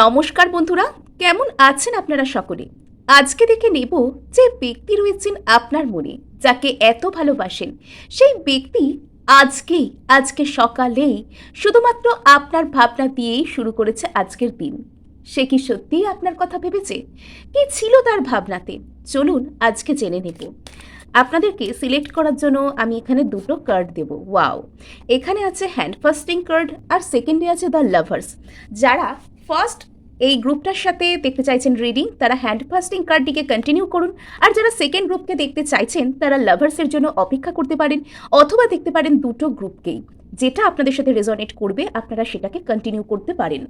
নমস্কার বন্ধুরা, কেমন আছেন আপনারা সকলে? আজকে দেখে নেব যে ব্যক্তি রয়েছেন আপনার মনে, যাকে এত ভালোবাসেন। সেই ব্যক্তি আজকেই, আজকে সকালেই শুধুমাত্র আপনার ভাবনা দিয়েই শুরু করেছে আজকের দিন। সে কি সত্যিই আপনার কথা ভেবেছে? কি ছিল তার ভাবনাতে? চলুন আজকে জেনে নেব। আপনাদেরকে সিলেক্ট করার জন্য আমি এখানে দুটো কার্ড দেব। ওয়াও! এখানে আছে হ্যান্ড ফাস্টিং কার্ড আর সেকেন্ডে আছে দ্য লাভার্স যারা ফার্স্ট এই গ্রুপটার সাথে দেখতে চাইছেন রিডিং। তারা হ্যান্ড ফাস্টিং কার্ডটিকে কন্টিনিউ করুন। আর যারা সেকেন্ড গ্রুপকে দেখতে চাইছেন, তারা লাভার্সের জন্য অপেক্ষা করতে পারেন অথবা দেখতে পারেন দুটো গ্রুপকেই যেটা আপনাদের সাথে রেজনেট করবে, আপনারা সেটাকে কন্টিনিউ করতে পারেন।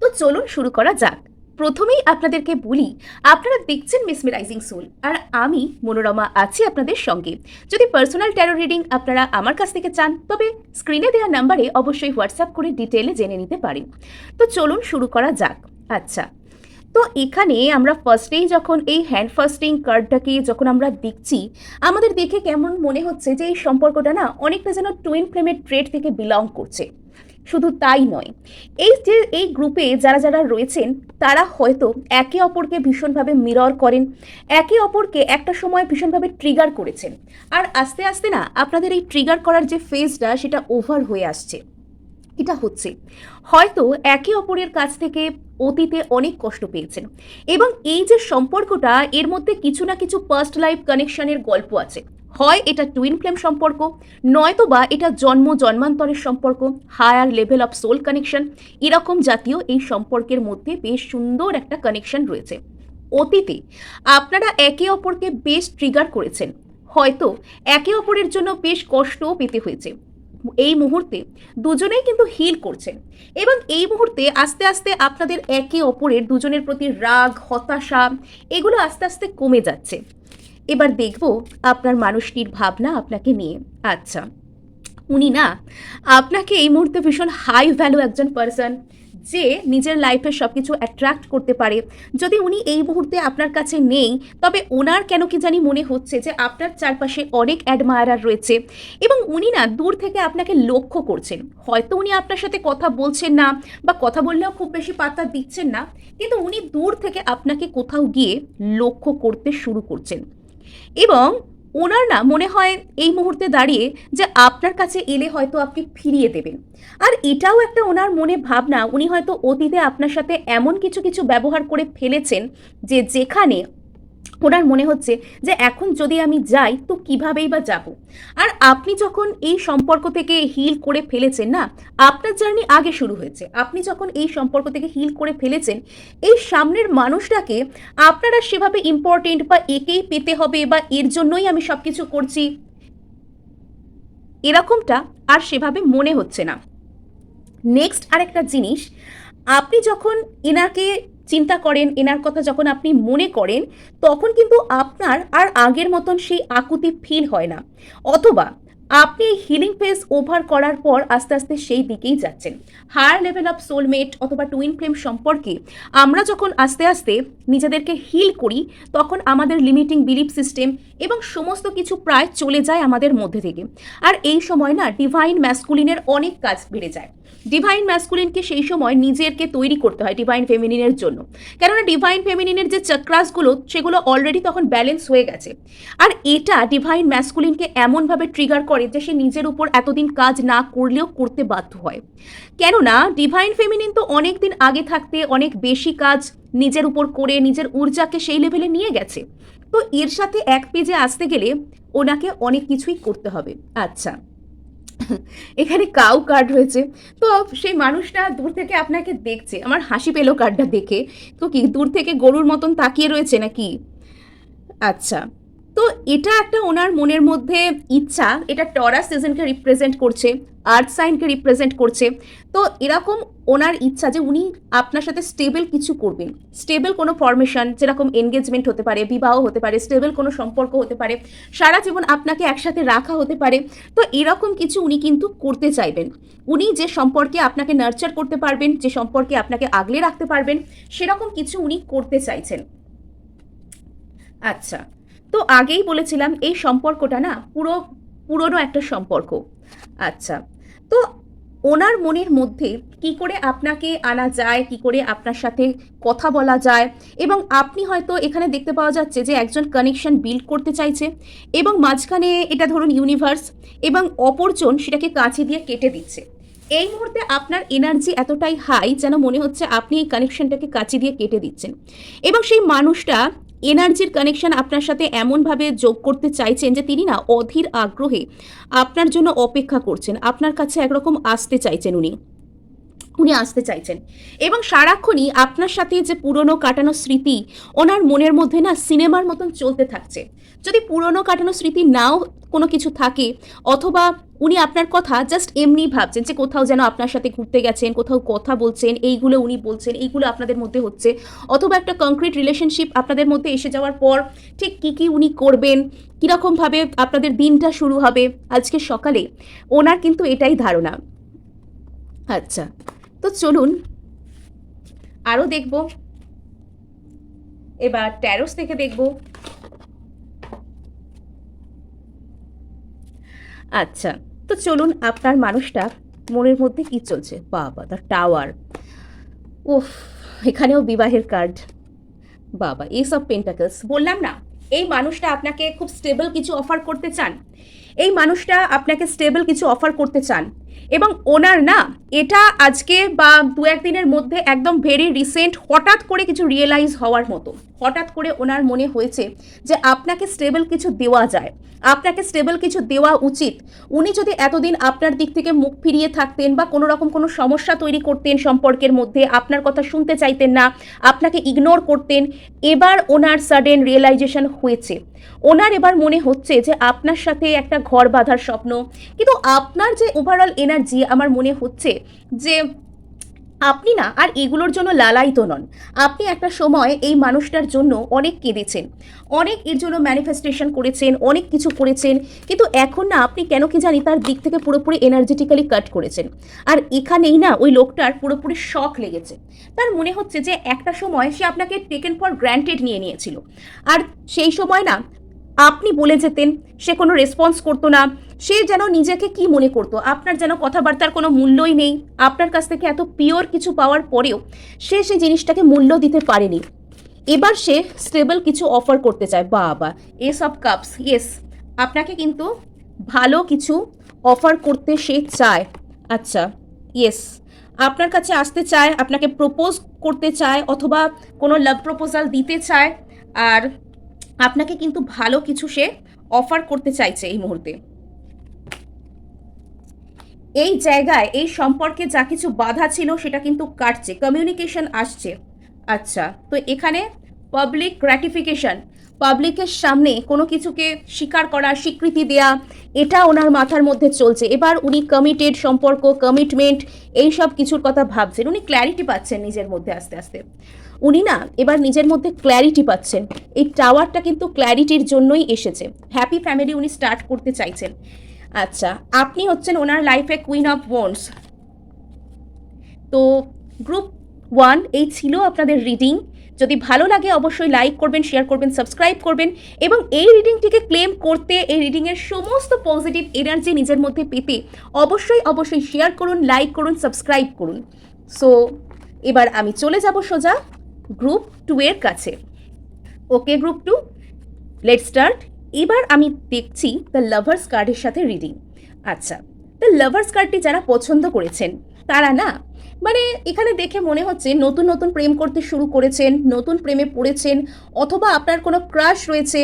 তো চলুন শুরু করা যাক। প্রথমেই আপনাদেরকে বলি, আপনারা দেখছেন মিসমেরাইজিং সোল আর আমি, মনোরমা, আছি আপনাদের সঙ্গে। যদি পার্সোনাল ট্যারো রিডিং আপনারা আমার কাছ থেকে চান, তবে স্ক্রিনে দেওয়া নাম্বারে অবশ্যই হোয়াটসঅ্যাপ করে ডিটেলে জেনে নিতে পারেন। তো চলুন শুরু করা যাক। আচ্ছা তো এখানে আমরা ফার্স্টেই যখন এই হ্যান্ড ফাস্টিং কার্ডটাকে যখন আমরা দেখছি, আমাদের দেখে কেমন মনে হচ্ছে যে এই সম্পর্কটা না অনেকটা যেন টুইন ফ্লেমের ট্রেড থেকে বিলং করছে। শুধু তাই নয়, এই যে এই গ্রুপে যারা যারা রয়েছেন তারা হয়তো একে অপরকে ভীষণভাবে মিরর করেন, একে অপরকে একটা সময় ভীষণভাবে ট্রিগার করেছেন। আর আস্তে আস্তে না, আপনাদের এই ট্রিগার করার যে ফেজটা সেটা ওভার হয়ে আসছে। এটা হচ্ছে, হয়তো একে অপরের কাছ থেকে অতীতে অনেক কষ্ট পেয়েছেন এবং এই যে সম্পর্কটা, এর মধ্যে কিছু না কিছু পাস্ট লাইফ কানেকশনের গল্প আছে। হয় এটা টুইন ফ্লেম সম্পর্ক, নয়তো বা এটা জন্ম জন্মান্তরের সম্পর্ক higher level of soul connection এরকম জাতীয় এই সম্পর্কের মধ্যে বেশ সুন্দর একটা কানেকশন রয়েছে। অতীতে আপনারা একে অপরকে বেশ ট্রিগার করেছেন, হয়তো একে অপরের জন্য বেশ কষ্টও পেতে হয়েছে। এই মুহূর্তে দুজনেই কিন্তু হিল করছেন এবং এই মুহূর্তে আস্তে আস্তে আপনাদের একে অপরের দুজনের প্রতি রাগ, হতাশা, এগুলো আস্তে আস্তে কমে যাচ্ছে। এবার দেখব আপনার মানুষটির ভাবনা আপনাকে নিয়ে। আচ্ছা উনি না, আপনাকে এই মুহূর্তে ভীষণ হাই ভ্যালু একজন পার্সন যে নিজের লাইফে সব কিছু অ্যাট্রাক্ট করতে পারে। যদি উনি এই মুহূর্তে আপনার কাছে নেই, তবে ওনার কেন কি জানি মনে হচ্ছে যে আপনার চারপাশে অনেক অ্যাডমায়ারার রয়েছে এবং উনি না দূর থেকে আপনাকে লক্ষ্য করছেন। হয়তো উনি আপনার সাথে কথা বলছেন না বা কথা বললেও খুব বেশি পাত্তা দিচ্ছেন না, কিন্তু উনি দূর থেকে আপনাকে কোথাও গিয়ে লক্ষ্য করতে শুরু করছেন। এবং ওনার না মনে হয় এই মুহূর্তে দাঁড়িয়ে যে আপনার কাছে এলে হয়তো আপনি ফিরিয়ে দেবেন। আর এটাও একটা ওনার মনে ভাবনা, উনি হয়তো অতীতে আপনার সাথে এমন কিছু কিছু ব্যবহার করে ফেলেছেন যে যেখানে ওনার মনে হচ্ছে যে এখন যদি আমি যাই, তো কিভাবেই বা যাব? আর আপনি যখন এই সম্পর্ক থেকে হিল করে ফেলেছেন না, আপনার জার্নি আগে শুরু হয়েছে। আপনি যখন এই সম্পর্ক থেকে হিল করে ফেলেছেন, এই সামনের মানুষটাকে আপনারা সেভাবে ইম্পর্টেন্ট বা একেই পেতে হবে বা এর জন্যই আমি সব কিছু করছি? এরকমটা আর সেভাবে মনে হচ্ছে না। নেক্সট আরেকটা জিনিস, আপনি যখন এনাকে চিন্তা করেন, এনার কথা যখন আপনি মনে করেন, তখন কিন্তু আপনার আর আগের মতন সেই আকুতি ফিল হয় না। অথবা আপনি এই হিলিং ফেজ ওভার করার পর আস্তে আস্তে সেই দিকেই যাচ্ছেন। হায়ার লেভেল অফ সোলমেট অথবা টুইন ফ্লেম সম্পর্কে আমরা যখন আস্তে আস্তে নিজেদেরকে হিল করি, তখন আমাদের লিমিটিং বিলিফ সিস্টেম এবং সমস্ত কিছু প্রায় চলে যায় আমাদের মধ্যে থেকে। আর এই সময় না ডিভাইন ম্যাসকুলিনের অনেক কাজ বেড়ে যায়। ডিভাইন ম্যাসকুলিনকে সেই সময় নিজেরকে তৈরি করতে হয় ডিভাইন ফেমিনিনের জন্য। কেননা ডিভাইন ফেমিনিনের যে চক্রাসগুলো সেগুলো অলরেডি তখন ব্যালেন্স হয়ে গেছে। আর এটা ডিভাইন ম্যাসকুলিনকে এমনভাবে ট্রিগার করে যে সে নিজের উপর এতদিন কাজ না করলেও করতে বাধ্য হয়। কেননা ডিভাইন ফেমিনিন তো অনেক দিন আগে থাকতে অনেক বেশি কাজ নিজের উপর করে নিজের ঊর্জাকে সেই লেভেলে নিয়ে গেছে। তো এর সাথে এক পেজে আসতে গেলে ওনাকে অনেক কিছুই করতে হবে। আচ্ছা। এখানে কাউ কার্ড রয়েছে তো সেই মানুষটা দূর থেকে আপনাকে দেখছে। আমার হাসি পেল কার্ডটা দেখে। তো কি, দূর থেকে গরুর মতন তাকিয়ে রয়েছে নাকি? আচ্ছা। তো এটা একটা ওনার মনের মধ্যে ইচ্ছা, এটা টরাস সিজনকে রিপ্রেজেন্ট করছে, আর্থ সাইনকে রিপ্রেজেন্ট করছে। তো এরকম ওনার ইচ্ছা যে উনি আপনার সাথে স্টেবল কিছু করবেন। স্টেবল কোনো ফরমেশন যেরকম এনগেজমেন্ট হতে পারে, বিবাহ হতে পারে স্টেবল কোনো সম্পর্ক হতে পারে, সারা জীবন আপনাকে একসাথে রাখা হতে পারে, তো এরকম কিছু উনি কিন্তু করতে চাইবেন। উনি যে সম্পর্কে আপনাকে নার্চার করতে পারবেন, যে সম্পর্কে আপনাকে আগলে রাখতে পারবেন, সেরকম কিছু উনি করতে চাইছেন। আচ্ছা। তো আগেই বলেছিলাম এই সম্পর্কটা না পুরো পুরনো একটা সম্পর্ক। আচ্ছা তো ওনার মনের মধ্যে কি করে আপনাকে আনা যায়, কি করে আপনার সাথে কথা বলা যায় এবং আপনি হয়তো এখানে দেখতে পাওয়া যাচ্ছে যে একজন কানেকশন বিল্ড করতে চাইছে এবং মাঝখানে এটা ধরুন ইউনিভার্স এবং অপরজন সেটাকে কাছে দিয়ে কেটে দিচ্ছে। এই মুহূর্তে আপনার এনার্জি এতটাই হাই যেন মনে হচ্ছে আপনি এই কানেকশনটাকে কাছে দিয়ে কেটে দিচ্ছেন। এবং সেই মানুষটা এনার্জির কানেকশন আপনার সাথে এমনভাবে যোগ করতে চাইছেন যে তিনি না অধীর আগ্রহে আপনার জন্য অপেক্ষা করছেন। আপনার কাছে একরকম আসতে চাইছেন উনি। উনি আসতে চাইছেন। এবং সারাক্ষণই আপনার সাথে যে পুরনো কাটানো স্মৃতি, ওনার মনের মধ্যে না সিনেমার মতন চলতে থাকছে। যদি পুরনো কাটানো স্মৃতি নাও কোনো কিছু থাকে, অথবা উনি আপনার কথা জাস্ট এমনি ভাবছেন যে কোথাও যেন আপনার সাথে ঘুরতে গেছেন, কোথাও কথা বলছেন, এইগুলো উনি বলছেন, এইগুলো আপনাদের মধ্যে হচ্ছে, অথবা একটা কংক্রিট রিলেশনশিপ আপনাদের মধ্যে এসে যাওয়ার পর ঠিক কী কী উনি করবেন, কীরকমভাবে আপনাদের দিনটা শুরু হবে, আজকে সকালে, ওনার কিন্তু এটাই ধারণা। আচ্ছা। তো চলুন আরও দেখব। এবার ট্যারোস থেকে দেখব। আচ্ছা তো চলুন আপনার মানুষটা মনের মধ্যে কি চলছে? বাবা দ্য টাওয়ার। উফ, এখানেও বিবাহের কার্ড বাবা এইসব পেন্টাকলস বললাম না, এই মানুষটা আপনাকে খুব স্টেবল কিছু অফার করতে চান। এই মানুষটা আপনাকে স্টেবল কিছু অফার করতে চান। এবং ওনার না, এটা আজকে বা দু একদিনের মধ্যে একদম ভেরি রিসেন্ট হঠাৎ করে কিছু রিয়েলাইজ হওয়ার মতো। হঠাৎ করে ওনার মনে হয়েছে যে আপনাকে স্টেবল কিছু দেওয়া যায়। আপনাকে স্টেবল কিছু দেওয়া উচিত। উনি যদি এতদিন আপনার দিক থেকে মুখ ফিরিয়ে থাকতেন বা কোনো রকম কোনো সমস্যা তৈরি করতেন সম্পর্কের মধ্যে, আপনার কথা শুনতে চাইতেন না, আপনাকে ইগনোর করতেন, এবার ওনার সাডেন রিয়েলাইজেশন হয়েছে। ওনার এবার মনে হচ্ছে যে আপনার সাথে একটা ঘর বাঁধার স্বপ্ন, কিন্তু আপনার যে ওভারঅল এনার্জি আমার মনে হচ্ছে যে আপনি না, আর এগুলোর জন্য লালায়িত নন। আপনি একটা সময় এই মানুষটার জন্য অনেক কেঁদেছেন, অনেক এর জন্য ম্যানিফেস্টেশন করেছেন, অনেক কিছু করেছেন, কিন্তু এখন না আপনি কেন কি জানি তার দিক থেকে পুরোপুরি এনার্জেটিক্যালি কাট করেছেন। আর এখানেই না ওই লোকটার পুরোপুরি শখ লেগেছে। তার মনে হচ্ছে যে একটা সময় সে আপনাকে টেকেন ফর গ্র্যান্টেড নিয়ে নিয়েছিল। আর সেই সময় না আপনি বলে যেতেন সে কোনো রেসপন্স করতো না, সে যেন নিজেকে কি মনে করতো? আপনার যেন কথাবার্তার কোনো মূল্যই নেই। আপনার কাছ থেকে এত পিওর কিছু পাওয়ার পরেও সে সেই জিনিসটাকে মূল্য দিতে পারেনি। এবার সে স্টেবল কিছু অফার করতে চায়। বাবা এস অফ কাপস ইয়েস আপনাকে কিন্তু ভালো কিছু অফার করতে সে চায়। আচ্ছা ইয়েস আপনার কাছে আসতে চায়, আপনাকে প্রপোজ করতে চায়, অথবা কোনো লাভ প্রপোজাল দিতে চায়, আর আপনাকে কিন্তু ভালো কিছু সে অফার করতে চাইছে এই মুহূর্তে। এই জায়গায়, এই সম্পর্কে যা কিছু বাধা ছিল সেটা কিন্তু কাটছে কমিউনিকেশন আসছে। আচ্ছা তো এখানে পাবলিক গ্র্যাটিফিকেশন পাবলিকের সামনে কোনো কিছুকে স্বীকার করা, স্বীকৃতি দেয়া, এটা ওনার মাথার মধ্যে চলছে। এবার উনি কমিটেড সম্পর্ক কমিটমেন্ট এই সব কিছুর কথা ভাবছেন। উনি ক্ল্যারিটি পাচ্ছেন নিজের মধ্যে আস্তে আস্তে। উনি না এবার নিজের মধ্যে ক্ল্যারিটি পাচ্ছেন। এই টাওয়ারটা কিন্তু ক্ল্যারিটির জন্যই এসেছে। হ্যাপি ফ্যামিলি উনি স্টার্ট করতে চাইছেন। আচ্ছা আপনি হচ্ছেন ওনার লাইফে কুইন অফ ওয়ান্স তো গ্রুপ ওয়ান এই ছিল আপনাদের রিডিং যদি ভালো লাগে অবশ্যই লাইক করবেন শেয়ার করবেন সাবস্ক্রাইব করবেন এবং এই রিডিংটিকে ক্লেম করতে এই রিডিংয়ের সমস্ত পজিটিভ এনার্জি নিজের মধ্যে পেতে অবশ্যই অবশ্যই শেয়ার করুন লাইক করুন সাবস্ক্রাইব করুন। সো এবার আমি চলে যাব সোজা। গ্রুপ টু এর কাছে। Okay, group two? Let start এবার আমি দেখছি দ্য লাভার্স কার্ডের সাথে রিডিং আচ্ছা দ্য লাভার্স কার্ডটি যারা পছন্দ করেছেন, তারা না মানে এখানে দেখে মনে হচ্ছে নতুন নতুন প্রেম করতে শুরু করেছেন, নতুন প্রেমে পড়েছেন, অথবা আপনার কোনো ক্রাশ রয়েছে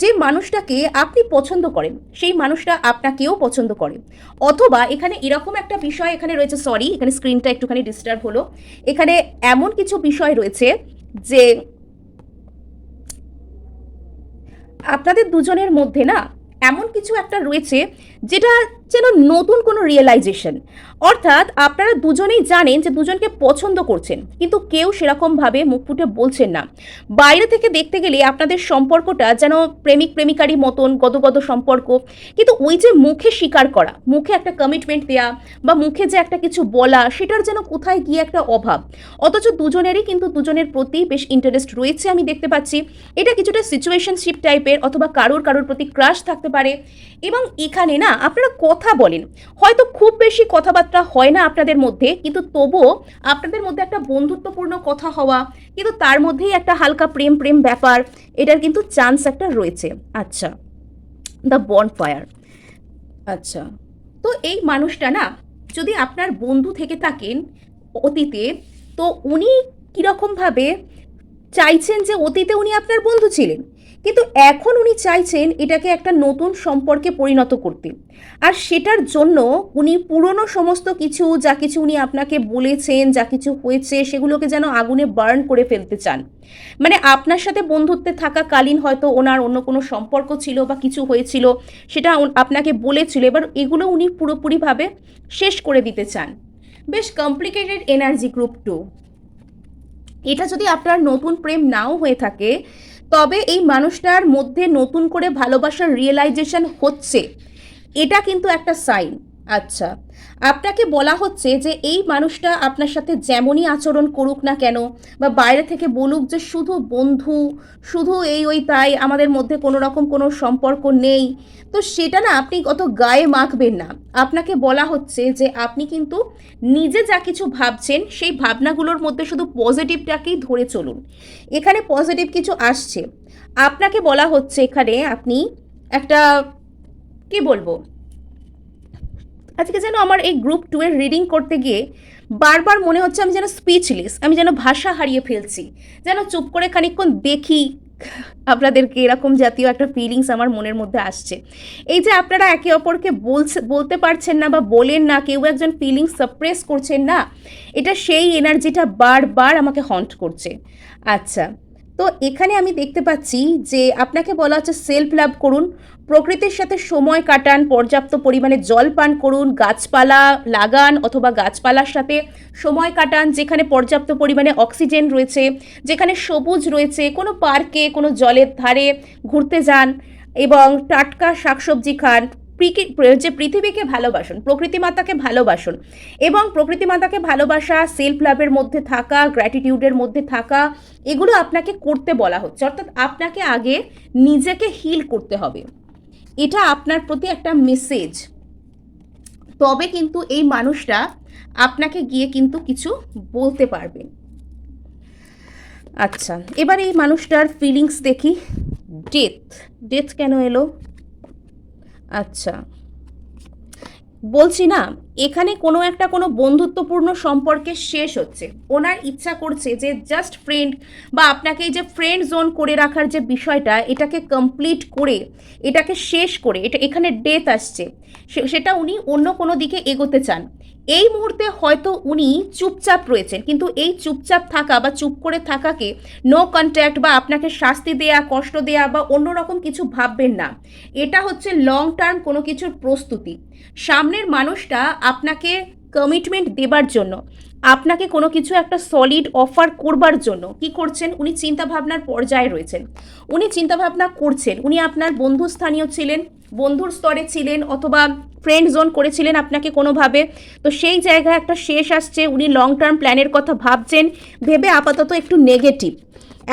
যে মানুষটাকে আপনি পছন্দ করেন, সেই মানুষটা আপনাকেও পছন্দ করে। অথবা এখানে এরকম একটা বিষয় এখানে রয়েছে সরি এখানে স্ক্রিনটা একটুখানি ডিস্টার্ব হলো। এখানে এমন কিছু বিষয় রয়েছে যে আপনাদের দুজনের মধ্যে না এমন কিছু একটা রয়েছে যেটা যেন নতুন কোনো রিয়েলাইজেশন অর্থাৎ আপনারা দুজনেই জানেন যে দুজনকে পছন্দ করছেন, কিন্তু কেউ সেরকমভাবে মুখ ফুটে বলছেন না। বাইরে থেকে দেখতে গেলে আপনাদের সম্পর্কটা যেন প্রেমিক প্রেমিকারই মতন, গদগদ সম্পর্ক, কিন্তু ওই যে মুখে স্বীকার করা, মুখে একটা কমিটমেন্ট দেয়া বা মুখে যে একটা কিছু বলা, সেটার যেন কোথায় গিয়ে একটা অভাব। অথচ দুজনেরই কিন্তু দুজনের প্রতি বেশ ইন্টারেস্ট রয়েছে আমি দেখতে পাচ্ছি। এটা কিছুটা সিচুয়েশনশিপ টাইপের অথবা কারোর কারোর প্রতি ক্রাশ থাকতে পারে। এবং এখানে না, আপনারা কত কথা বলেন। হয়তো খুব বেশি কথাবার্তা হয় না আপনাদের মধ্যে, কিন্তু তবুও আপনাদের মধ্যে একটা বন্ধুত্বপূর্ণ কথা হওয়া, কিন্তু তার মধ্যেই একটা হালকা প্রেম প্রেম ব্যাপার, এটার কিন্তু চান্স একটা রয়েছে। আচ্ছা দ্য বন ফায়ার আচ্ছা তো এই মানুষটা না, যদি আপনার বন্ধু থেকে থাকেন অতীতে, তো উনি কীরকমভাবে চাইছেন যে অতীতে উনি আপনার বন্ধু ছিলেন? কিন্তু এখন উনি চাইছেন এটাকে একটা নতুন সম্পর্কে পরিণত করতে। আর সেটার জন্য উনি পুরনো সমস্ত কিছু, যা কিছু উনি আপনাকে বলেছেন, যা কিছু হয়েছে, সেগুলোকে যেন আগুনে বার্ন করে ফেলতে চান। মানে আপনার সাথে বন্ধুত্বে থাকাকালীন হয়তো ওনার অন্য কোনো সম্পর্ক ছিল বা কিছু হয়েছিল, সেটা আপনাকে বলেছিল, এবার এগুলো উনি পুরোপুরিভাবে শেষ করে দিতে চান। বেশ কমপ্লিকেটেড এনার্জি গ্রুপ টু এটা যদি আপনার নতুন প্রেম নাও হয়ে থাকে তবে এই মানুষটার মধ্যে নতুন করে ভালোবাসার রিয়েলাইজেশন হচ্ছে। এটা কিন্তু একটা সাইন আচ্ছা আপনাকে বলা হচ্ছে যে এই মানুষটা আপনার সাথে যেমনই আচরণ করুক না কেন বা বাইরে থেকে বলুক যে শুধু বন্ধু, শুধু এই ওই তাই, আমাদের মধ্যে কোনো রকম কোনো সম্পর্ক নেই, তো সেটা না আপনি অত গায়ে মাখবেন না। আপনাকে বলা হচ্ছে যে আপনি কিন্তু নিজে যা কিছু ভাবছেন, সেই ভাবনাগুলোর মধ্যে শুধু পজিটিভটাকেই ধরে চলুন। এখানে পজিটিভ কিছু আসছে। আপনাকে বলা হচ্ছে এখানে আপনি একটা, কি বলব? আজকে যেন আমার এই গ্রুপ টু এর রিডিং করতে গিয়ে বারবার মনে হচ্ছে আমি যেন স্পিচলেস আমি যেন ভাষা হারিয়ে ফেলছি। যেন চুপ করে খানিকক্ষণ দেখি আপনাদেরকে এরকম জাতীয় একটা ফিলিংস আমার মনের মধ্যে আসছে। এই যে আপনারা একে অপরকে বলছে, বলতে পারছেন না বা বলেন না, কেউ একজন ফিলিংস সাপ্রেস করছেন না, এটা সেই এনার্জিটা বারবার আমাকে হন্ট করছে। আচ্ছা। তো এখানে আমি দেখতে পাচ্ছি যে আপনাকে বলা হচ্ছে সেলফ লাভ করুন, প্রকৃতির সাথে সময় কাটান, পর্যাপ্ত পরিমাণে জল পান করুন, গাছপালা লাগান অথবা গাছপালার সাথে সময় কাটান, যেখানে পর্যাপ্ত পরিমাণে অক্সিজেন রয়েছে, যেখানে সবুজ রয়েছে, কোনো পার্কে কোনো জলের ধারে ঘুরতে যান এবং টাটকা শাকসবজি খান। যে পৃথিবীকে ভালোবাসুন প্রকৃতি মাতাকে ভালোবাসুন এবং প্রকৃতি মাতাকে ভালোবাসা সেলফ লাভের মধ্যে থাকা গ্র্যাটিটিউডের মধ্যে থাকা, এগুলো আপনাকে করতে বলা হচ্ছে। অর্থাৎ আপনাকে আগে নিজেকে হিল করতে হবে। এটা আপনার প্রতি একটা মেসেজ তবে কিন্তু এই মানুষটা আপনাকে গিয়ে কিন্তু কিছু বলতে পারবে। আচ্ছা এবার এই মানুষটার ফিলিংস দেখি। ডেথ ডেথ কেন এলো? আচ্ছা। বলছি না এখানে কোনো একটা কোনো বন্ধুত্বপূর্ণ সম্পর্কে শেষ হচ্ছে। ওনার ইচ্ছা করছে যে জাস্ট ফ্রেন্ড বা আপনাকে এই যে ফ্রেন্ড জোন করে রাখার যে বিষয়টা, এটাকে কমপ্লিট করে, এটাকে শেষ করে, এটা এখানে ডেথ আসছে সেটা উনি অন্য কোনো দিকে এগোতে চান। এই মুহূর্তে হয়তো উনি চুপচাপ রয়েছেন, কিন্তু এই চুপচাপ থাকা বা চুপ করে থাকাকে নো কন্ট্যাক্ট বা আপনাকে শাস্তি দেয়া, কষ্ট দেয়া বা অন্যরকম কিছু ভাববেন না। এটা হচ্ছে লং টার্ম কোনো কিছুর প্রস্তুতি। সামনের মানুষটা আপনাকে কমিটমেন্ট দেবার জন্য, আপনাকে কোনো কিছু একটা সলিড অফার করবার জন্য, কি করছেন? উনি চিন্তাভাবনার পর্যায়ে রয়েছেন। উনি চিন্তাভাবনা করছেন, উনি আপনার বন্ধুস্থানীয় ছিলেন, বন্ধুর স্তরে ছিলেন অথবা ফ্রেন্ড জোন করেছিলেন আপনাকে কোনোভাবে। তো সেই জায়গায় একটা শেষ আসছে, উনি লং টার্ম প্ল্যানের কথা ভাবছেন, ভেবে আপাতত একটু নেগেটিভ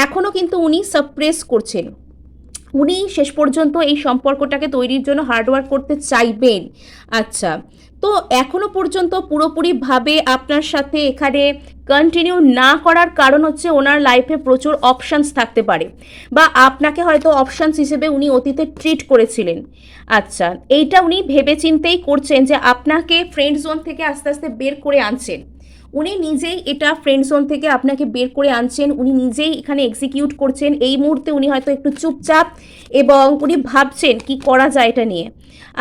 এখনও কিন্তু উনি সাপ্রেস করছেন। উনি শেষ পর্যন্ত এই সম্পর্কটাকে তৈরির জন্য হার্ডওয়ার্ক করতে চাইবেন। আচ্ছা তো এখনও পর্যন্ত পুরোপুরিভাবে আপনার সাথে এখানে কন্টিনিউ না করার কারণ হচ্ছে ওনার লাইফে প্রচুর অপশানস থাকতে পারে বা আপনাকে হয়তো অপশানস হিসেবে উনি অতীতে ট্রিট করেছিলেন। আচ্ছা এইটা উনি ভেবেচিন্তেই করছেন যে আপনাকে ফ্রেন্ড জোন থেকে আস্তে আস্তে বের করে আনছেন। উনি নিজেই এটা ফ্রেন্ড জোন থেকে আপনাকে বের করে আনছেন, উনি নিজেই এখানে এক্সিকিউট করছেন। এই মুহূর্তে উনি হয়তো একটু চুপচাপ এবং উনি ভাবছেন কি করা যায় এটা নিয়ে।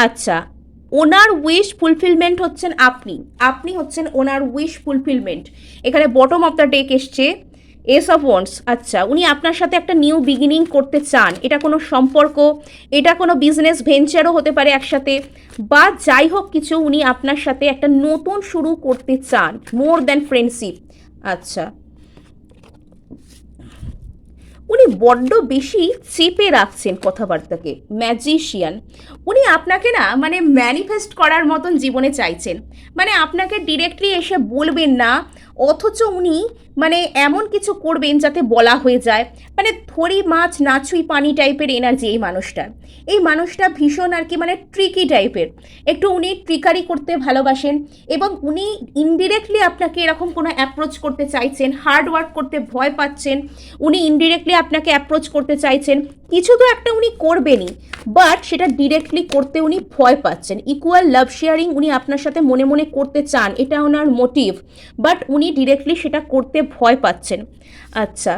আচ্ছা ওনার উইশ ফুলফিলমেন্ট হচ্ছেন আপনি। আপনি হচ্ছেন ওনার উইশ ফুলফিলমেন্ট এখানে বটম অফ দ্য ডেক এসছে এস অফ ওয়ান্স আচ্ছা উনি আপনার সাথে একটা নিউ বিগিনিং করতে চান। এটা কোনো সম্পর্ক, এটা কোনো বিজনেস ভেঞ্চারও হতে পারে একসাথে, বা যাই হোক কিছু উনি আপনার সাথে একটা নতুন শুরু করতে চান মোর দ্যান ফ্রেন্ডশিপ আচ্ছা উনি বড্ড বেশি চেপে রাখছেন কথাবার্তাকে ম্যাজিশিয়ান উনি আপনাকে না মানে ম্যানিফেস্ট করার মতন জীবনে চাইছেন। মানে আপনাকে ডিরেক্টলি এসে বলবেন না, অথচ উনি মানে এমন কিছু করবেন যাতে বলা হয়ে যায়। মানে থরি মাছ নাছুই পানি টাইপের এনার্জি এই মানুষটার এই মানুষটা ভীষণ আর কি মানে ট্রিকি টাইপের একটু উনি ট্রিকারি করতে ভালোবাসেন এবং উনি ইনডিরেক্টলি আপনাকে এরকম কোনো অ্যাপ্রোচ করতে চাইছেন হার্ড ওয়ার্ক করতে ভয় পাচ্ছেন। উনি ইনডিরেক্টলি আপনাকে অ্যাপ্রোচ করতে চাইছেন, কিছু তো একটা উনি করবেনই বাট সেটা ডিরেক্টলি করতে উনি ভয় পাচ্ছেন। ইকুয়াল লাভ শেয়ারিং উনি আপনার সাথে মনে মনে করতে চান, এটা ওনার মোটিভ বাট উনি ডিরেক্টলি সেটা করতে ভয় পাচ্ছেন। আচ্ছা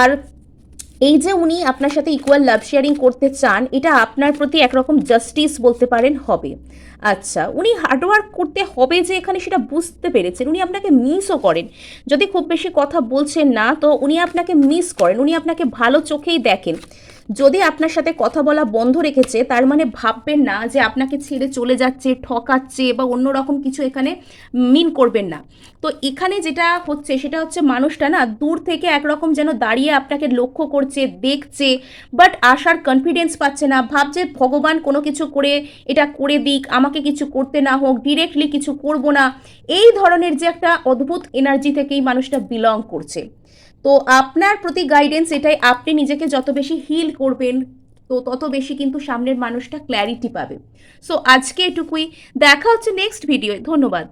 আর এই যে উনি আপনার সাথে ইকুয়াল লাভ শেয়ারিং করতে চান, এটা আপনার প্রতি একরকম জাস্টিস বলতে পারেন হবে। আচ্ছা উনি হার্ডওয়ার্ক করতে হবে যে এখানে সেটা বুঝতে পেরেছেন, উনি আপনাকে মিসও করেন। যদি খুব বেশি কথা বলছেন না, তো উনি আপনাকে মিস করেন, উনি আপনাকে ভালো চোখেই দেখেন। যদি আপনার সাথে কথা বলা বন্ধ রেখেছে, তার মানে ভাববেন না যে আপনাকে ছেড়ে চলে যাচ্ছে, ঠকাচ্ছে বা অন্য রকম কিছু এখানে মিন করবেন না। তো এখানে যেটা হচ্ছে, সেটা হচ্ছে মানুষটা না দূর থেকে একরকম যেন দাঁড়িয়ে আপনাকে লক্ষ্য করছে, দেখছে বাট আসার কনফিডেন্স পাচ্ছে না, ভাবছে ভগবান কোনো কিছু করে এটা করে দিক, আমাকে কিছু করতে না হোক ডিরেক্টলি কিছু করব না। এই ধরনের যে একটা অদ্ভুত এনার্জি থেকেই মানুষটা বিলং করছে। তো আপনার প্রতি গাইডেন্স এটাই, আপনি নিজেকে যত বেশি হিল করবেন, তো তত বেশি কিন্তু সামনের মানুষটা ক্ল্যারিটি পাবে। সো আজকে এটুকুই, দেখা হচ্ছে নেক্সট ভিডিও ধন্যবাদ।